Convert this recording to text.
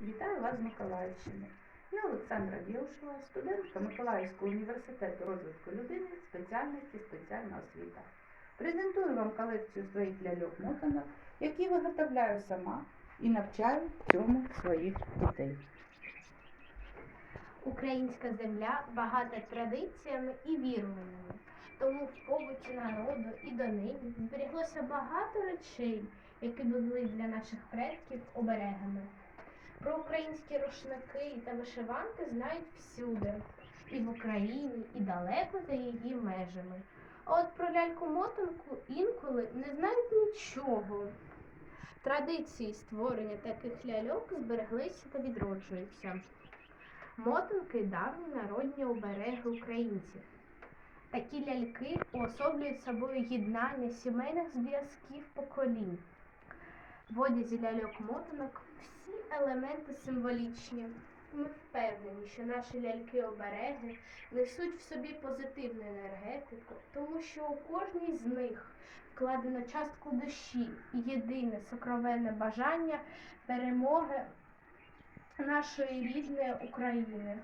Вітаю вас з Миколаївщини. Я Олександра Дєушева, студентка Миколаївського університету розвитку людини спеціальності спеціальна освіта. Презентую вам колекцію своїх ляльок-мотанок, які виготовляю сама і навчаю цьому своїх дітей. Українська земля багата традиціями і віруваннями. Тому в побуті народу і донині зберіглося багато речей, які були для наших предків оберегами. Про українські рушники та вишиванки знають всюди, і в Україні, і далеко за її межами. А от про ляльку-мотанку інколи не знають нічого. Традиції створення таких ляльок збереглися та відроджуються. Мотанки давні народні обереги українців. Такі ляльки уособлюють собою єднання сімейних зв'язків поколінь. В одязі ляльок-мотанок елементи символічні. Ми впевнені, що наші ляльки-обереги несуть в собі позитивну енергетику, тому що у кожній з них вкладено частку душі і єдине сокровенне бажання перемоги нашої рідної України.